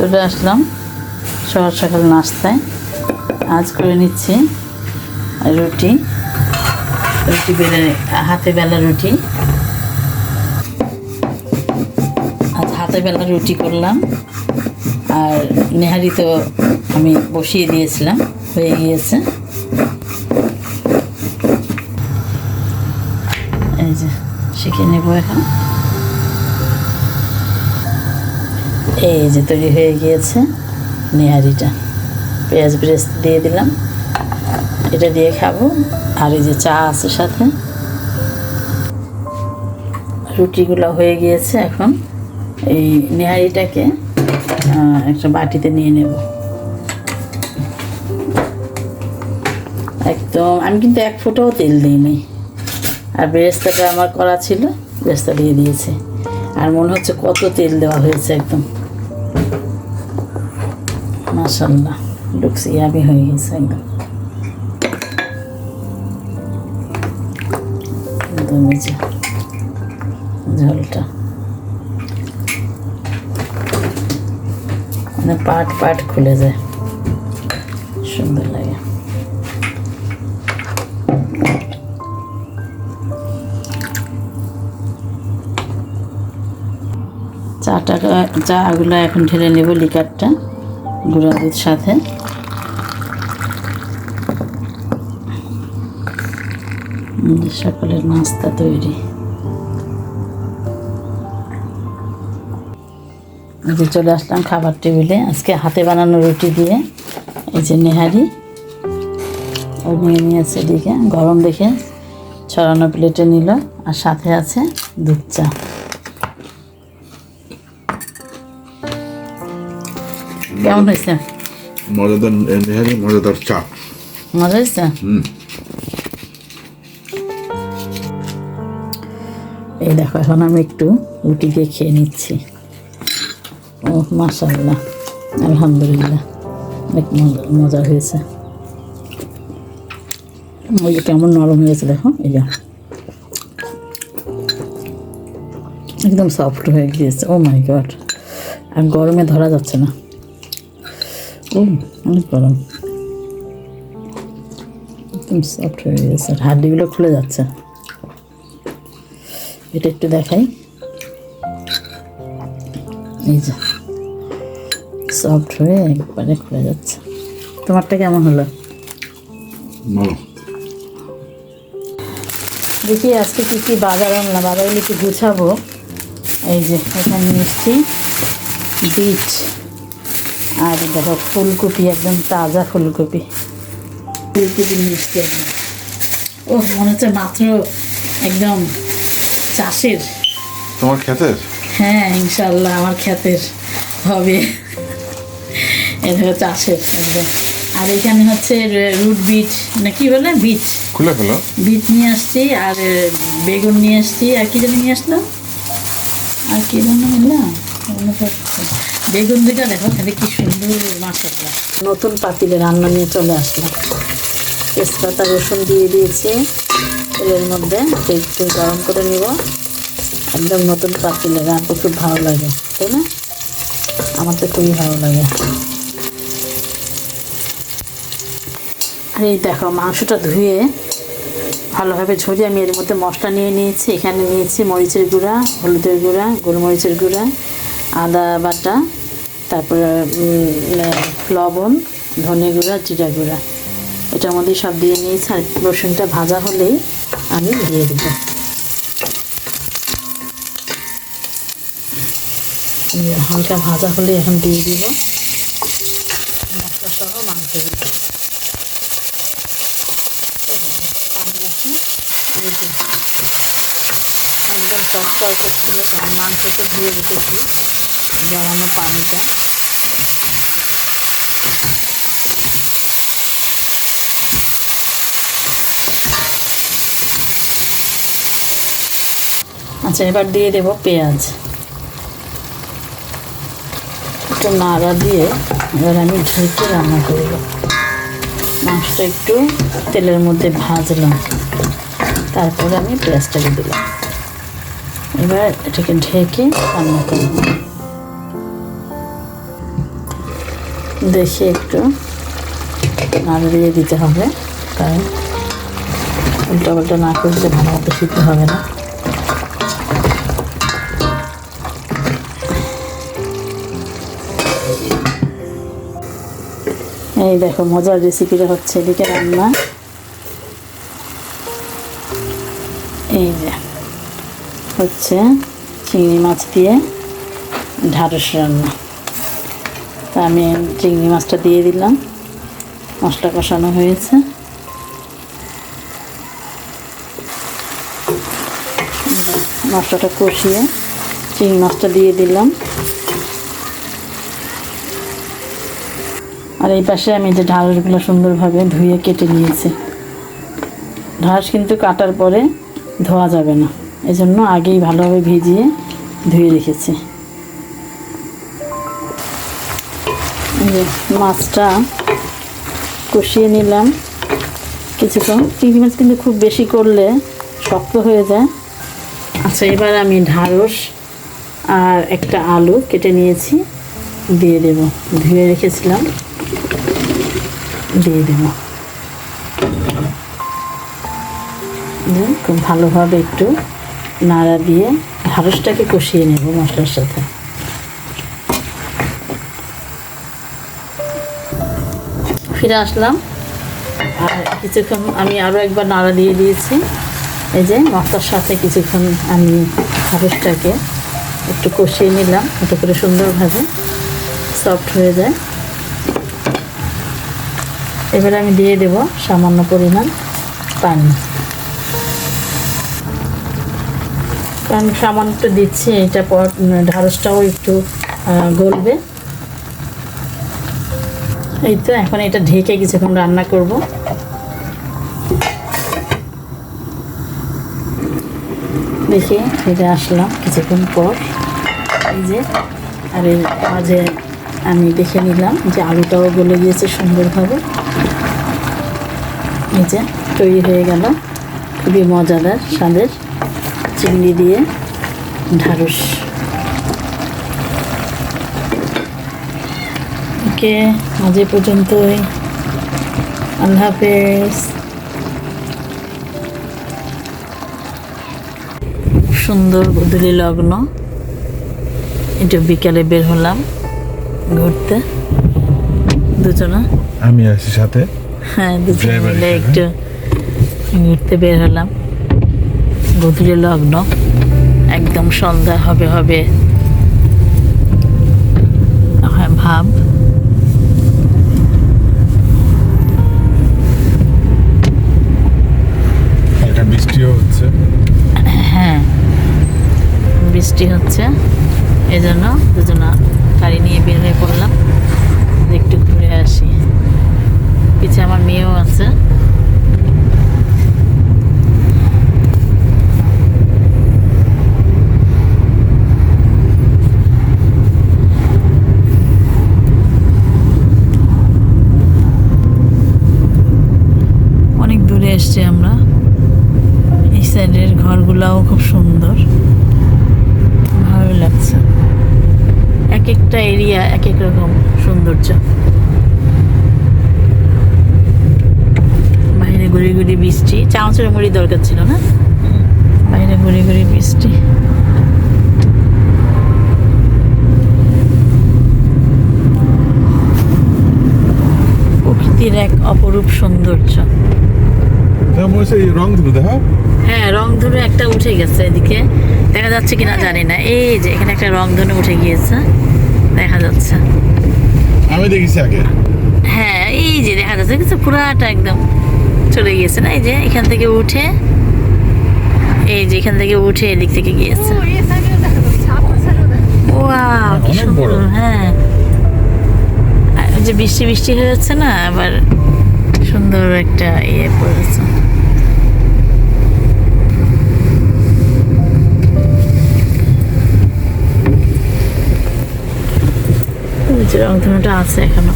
চলে আসলাম সকাল সকাল নাস্তায়। আজ করে নিচ্ছি রুটি। রুটি বেলে, হাতে বেলা রুটি। আজ হাতে বেলা রুটি করলাম। আর নেহারি তো আমি বসিয়ে দিয়েছিলাম, হয়ে গিয়েছে। এই যে, শিখে নেব এখন। এই যে তৈরি হয়ে গিয়েছে নেহারিটা। পেঁয়াজ ব্রেস্ট দিয়ে দিলাম। এটা দিয়ে খাব। আর এই যে চা আছে সাথে। রুটিগুলো হয়ে গিয়েছে এখন। এই নেহারিটাকে একটা বাটিতে নিয়ে নেব। একদম, আমি কিন্তু এক ফোঁটাও তেল দিইনি। আর বেরেস্তাটা আমার করা ছিল, বেরেস্তা দিয়ে দিয়েছে। আর মনে হচ্ছে কত তেল দেওয়া হয়েছে একদম। মাসাল্লাহ লুকস ইয়াবি হয়ে গেছে একদম। ঝোলটা। মানে পাট পাট খুলে যায়। সুন্দর লাগে। চাটা চাগুলো এখন ঢেলে নেব লিকারটা। গুঁড়া দুধ সাথে। সকালের নাস্তা তৈরি। যে চলে আসলাম খাবার টেবিলে। আজকে হাতে বানানো রুটি দিয়ে। এই যে নেহারি। ও নিয়ে নিয়েছে এদিকে। গরম দেখে ছড়ানো প্লেটে নিল। আর সাথে আছে দুধ চা। কেমন হয়েছে? মজাদার নেহারি মজাদার চা। মজা হয়েছে? এই দেখো এখন আমি একটু রুটি দিয়ে খেয়ে নিচ্ছি। ও আলহামদুলিল্লাহ অনেক মজা মজা হয়েছে। ওই যে কেমন নরম হয়েছে দেখো এই যে। একদম সফট হয়ে গিয়েছে। ও মাই গড আর গরমে ধরা যাচ্ছে না। অনেক গরম। একদম সফট হয়ে গেছে। আর হাড্ডিগুলো খুলে যাচ্ছে। এটা একটু দেখাই। এই যে সফট হয়ে একবারে খুলে যাচ্ছে। তোমারটা কেমন হলো? দেখি আজকে কী কী বাজার আনলাম। বাজারগুলো একটু গুছাবো। এই যে এখানে মিষ্টি বিট আর দেখো ফুলকপি একদম তাজা ফুলকপি। ফুলকপি মিষ্টি একদম। ও মনে হচ্ছে মাত্র একদম চাষের। তোমার খেতের হ্যাঁ ইনশাল্লাহ আমার খ্যাতের হবে। এ দেখো চাষের একদম। আর এখানে হচ্ছে রুট বিট না কি বলে? বিট খুলে ফেলো। বিট নিয়ে আসছি আর বেগুন নিয়ে আসছি। আর কি যেন নিয়ে আসলাম আর কি মনে পড়ছে। বেগুন দুটা দেখো কি সুন্দর মাসাল্লাহ নতুন পাতিলে রান্না নিয়ে চলে আসলাম। তেজপাতা, রসুন দিয়ে দিয়েছি। তেলের মধ্যে একটু গরম করে নিব। একদম নতুন পাতিলে রান্না খুব ভালো লাগে, তাই না? আমার তো খুবই ভালো লাগে। আর এই দেখো, মাংসটা ধুয়ে ভালোভাবে ঝরিয়ে আমি এর মধ্যে মশলা নিয়ে নিয়েছি। এখানে নিয়েছি মরিচের গুঁড়া, হলুদের গুঁড়া, গোলমরিচের গুঁড়া, আদা বাটা। তারপরে লবণ, ধনে গুঁড়া, জিরা গুঁড়া। এটার মধ্যে সব দিয়ে আর রসুনটা ভাজা হলেই আমি দিয়ে দেবো। হালকা ভাজা হলে এখন দিয়ে দিব। মশলা সহ মাংসগুলো পানি একদম চটচর করছিল কারণ মাংসটা ধুয়ে রেখেছি জমানো পানিটা আচ্ছা এবার দিয়ে দেব পেঁয়াজ। একটু নাড়া দিয়ে এবার আমি ঢেকে রান্না করব। মাংসটা একটু তেলের মধ্যে ভাজলাম। তারপরে আমি পেঁয়াজটাকে দিলাম। এবার এটাকে ঢেকে রান্না করব। দেখি একটু। নাড়া দিয়ে দিতে হবে, কারণ উল্টা পাল্টা না করলে ভালো মতো সিদ্ধ হবে না। এই দেখো, মজার রেসিপিটা হচ্ছে এদিকে রান্না। এই যে, হচ্ছে চিংড়ি মাছ দিয়ে ঢাড়স রান্না। তা আমি চিংড়ি মাছটা দিয়ে দিলাম, মশলা কষানো হয়েছে। মশলাটা কষিয়ে চিংড়ি মাছটা দিয়ে দিলাম। আর এই পাশে আমি যে ঢাঁড়সগুলো সুন্দরভাবে ধুয়ে কেটে নিয়েছি। ঢাঁড়স কিন্তু কাটার পরে ধোয়া যাবে না। এজন্য আগেই ভালোভাবে ভিজিয়ে ধুয়ে রেখেছি। মাছটা কষিয়ে নিলাম কিছুক্ষণ। চিংড়ি মাছ কিন্তু খুব বেশি করলে শক্ত হয়ে যায়। আচ্ছা এবার আমি ঢাঁড়স আর একটা আলু কেটে নিয়েছি, দিয়ে দেব। ধুয়ে রেখেছিলাম। দিয়ে দেব। খুব ভালোভাবে একটু নাড়া দিয়ে ঢাঁড়সটাকে কষিয়ে নেব মশলার সাথে। ফিরে আসলাম। আর কিছুক্ষণ আমি আরও একবার নাড়া দিয়ে দিয়েছি। এই যে মশলার সাথে কিছুক্ষণ আমি ঢাঁড়সটাকে একটু কষিয়ে নিলাম। এতে করে সুন্দরভাবে সফট হয়ে যায়। এবারে আমি দিয়ে দেব সামান্য পরিমাণ পানি। কারণ সামান্য একটু দিচ্ছি, এটা পর ঢাড়সটাও একটু গলবে। এই তো, এখন এটা ঢেকে কিছুক্ষণ রান্না করব। দেখি, ফিরে আসলাম কিছুক্ষণ পর। এই যে, আর এই মাঝে আমি দেখে নিলাম যে আলুটাও গলে গিয়েছে সুন্দরভাবে। যে তৈরি হয়ে গেল। খুবই মজাদার স্বাদের চিংড়ি দিয়ে ঢাড়স ওকে এ পর্যন্তই। আল্লাহ হাফেজ। সুন্দর গধূলি লগ্ন। একটু বিকালে বের হলাম ঘুরতে। দুজনা। আমি আছি সাথে। হ্যাঁ দুজন মিলে। একটু ঘুরতে বের হলাম। গধূলি লগ্ন। একদম সন্ধ্যা হবে হবে। হ্যাঁ, ভাব। এটা বৃষ্টিও হচ্ছে। হ্যাঁ বৃষ্টি হচ্ছে। এই জন্য দুজনা গাড়ি নিয়ে বের হয়ে পড়লাম যে একটু ঘুরে আসি পিছে আমার মেয়েও আছে অনেক দূরে এসছি আমরা এই সাইডের ঘরগুলাও খুব সুন্দর ভালো লাগছে এক একটা এরিয়া এক এক রকম সৌন্দর্য বাইরে ঘুরে ঘুরে চামচের মুড়ি দরকার ছিল না? বাইরে ঘুরে ঘুরে বৃষ্টি। প্রকৃতির এক অপরূপ সৌন্দর্য। তা বলছে এই রং ধুলো দেখো হ্যাঁ রং ধনু একটা উঠে গেছে এদিকে। দেখা যাচ্ছে কিনা জানি না। এই যে এখানে একটা রং ধনু উঠে গিয়েছে। দেখা যাচ্ছে। আমি দেখেছি আগে। হ্যাঁ এই যে দেখা যাচ্ছে। পুরাটা একদম চলে গিয়েছে না? এই যে এখান থেকে উঠে এই যে এখান থেকে উঠে এদিক থেকে গিয়েছে। ওয়াও কি সুন্দর হ্যাঁ। যে বৃষ্টি বৃষ্টি হয়ে যাচ্ছে না? আবার সুন্দর একটা ইয়ে পড়েছে। রংধনুটা আছে এখনও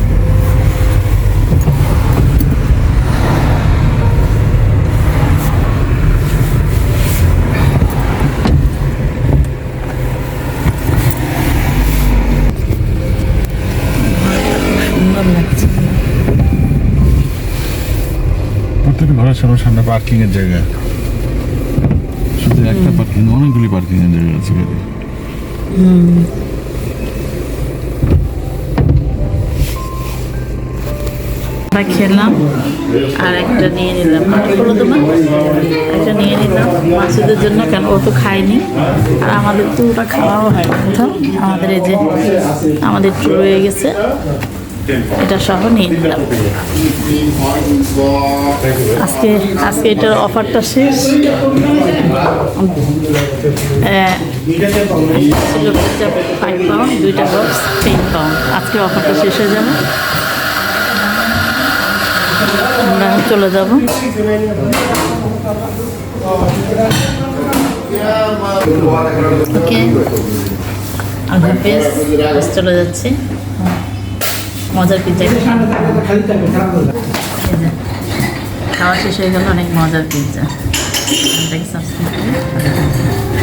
সুন্দর ঘরের সামনে পার্কিং এর জায়গা। শুধু একটা পার্কিং অনেকগুলি পার্কিং এর জায়গা আছে গাড়ি আমরা খেলাম আর একটা নিয়ে নিলাম। একটা নিয়ে নিলাম। মাসুদের জন্য কেন ও তো খায়নি। আর আমাদের তো ওটা খাওয়াও হয় কোথাও? আমাদের এই যে আমাদের রয়ে গেছে। এটা সহ নিয়ে আজকে আজকে এটার অফারটা শেষ। ফাইভ পাউন্ড দুইটা বক্স টেন পাউন্ড আজকে অফারটা শেষ হয়ে যাবে। আমরা চলে যাব। ওকে আল্লাহ হাফেজ চলে যাচ্ছে। মজার পিজ্জা খাওয়া শেষ হয়ে গেল অনেক মজার পিজ্জা সাবস্ক্রাইব